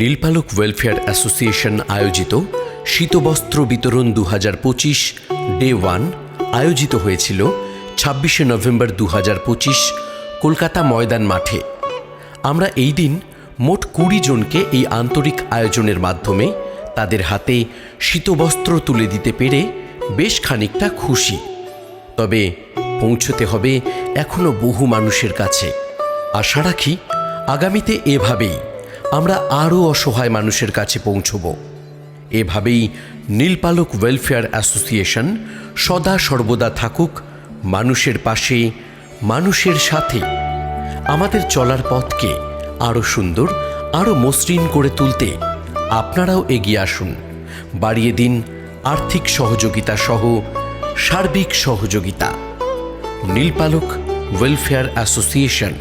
নীলপালক welfare association আয়োজিত শীতবস্ত্র বিতরণ দু হাজার পঁচিশ ডে ওয়ান আয়োজিত হয়েছিল ছাব্বিশে নভেম্বর দু হাজার পঁচিশ কলকাতা ময়দান মাঠে। আমরা এই দিন মোট কুড়ি জনকে এই আন্তরিক আয়োজনের মাধ্যমে তাদের হাতে শীতবস্ত্র তুলে দিতে পেরে বেশ খানিকটা খুশি। তবে পৌঁছতে হবে এখনও বহু মানুষের কাছে। আশা রাখি আগামীতে এভাবেই আমরা আরও অসহায় মানুষের কাছে পৌঁছব। এভাবেই নীলপালক ওয়েলফেয়ার অ্যাসোসিয়েশন সদা সর্বদা থাকুক মানুষের পাশে, মানুষের সাথে। আমাদের চলার পথকে আরও সুন্দর, আরও মসৃণ করে তুলতে আপনারাও এগিয়ে আসুন। বাড়িয়ে দিন আর্থিক সহযোগিতা সহ সার্বিক সহযোগিতা। Nilpalok welfare association.